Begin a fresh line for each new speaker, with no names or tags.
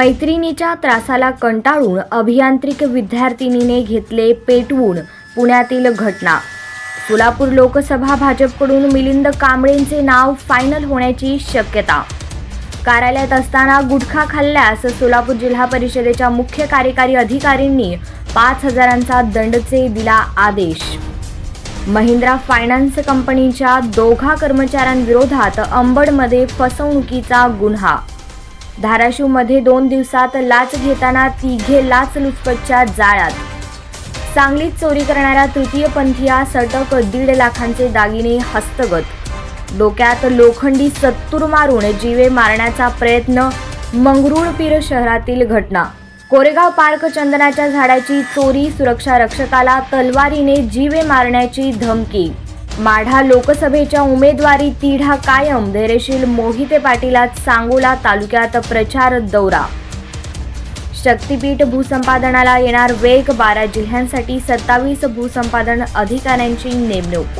मैत्रिणीच्या त्रासाला कंटाळून अभियांत्रिक विद्यार्थिनीने घेतले पेटवून पुण्यातील घटना. सोलापूर लोकसभा भाजपकडून मिलिंद कांबळेंचे नाव फायनल होण्याची शक्यता. कार्यालयात असताना गुटखा खाल्ल्यास सोलापूर जिल्हा परिषदेच्या मुख्य कार्यकारी अधिकाऱ्यांनी पाच हजारांचा दंडचे दिला आदेश. महिंद्रा फायनान्स कंपनीच्या दोघा कर्मचाऱ्यांविरोधात अंबडमध्ये फसवणुकीचा गुन्हा. धाराशिवमध्ये दोन दिवसात लाच घेताना तिघे लाचलुचपतच्या जाळ्यात. सांगलीत चोरी करणाऱ्या तृतीयपंथीया सटक दीड लाखांचे दागिने हस्तगत. डोक्यात लोखंडी सत्तूर मारून जीवे मारण्याचा प्रयत्न मंगरुळपीर शहरातील घटना. कोरेगाव पार्क चंदनाच्या झाडाची चोरी सुरक्षा रक्षकाला तलवारीने जीवे मारण्याची धमकी. माढा लोकसभेच्या उमेदवारी तिढा कायम धैर्यशील मोहिते पाटीलात सांगोला तालुक्यात प्रचार दौरा. शक्तीपीठ भूसंपादनाला येणार वेग बारा जिल्ह्यांसाठी सत्तावीस भूसंपादन अधिकाऱ्यांची नेमणूक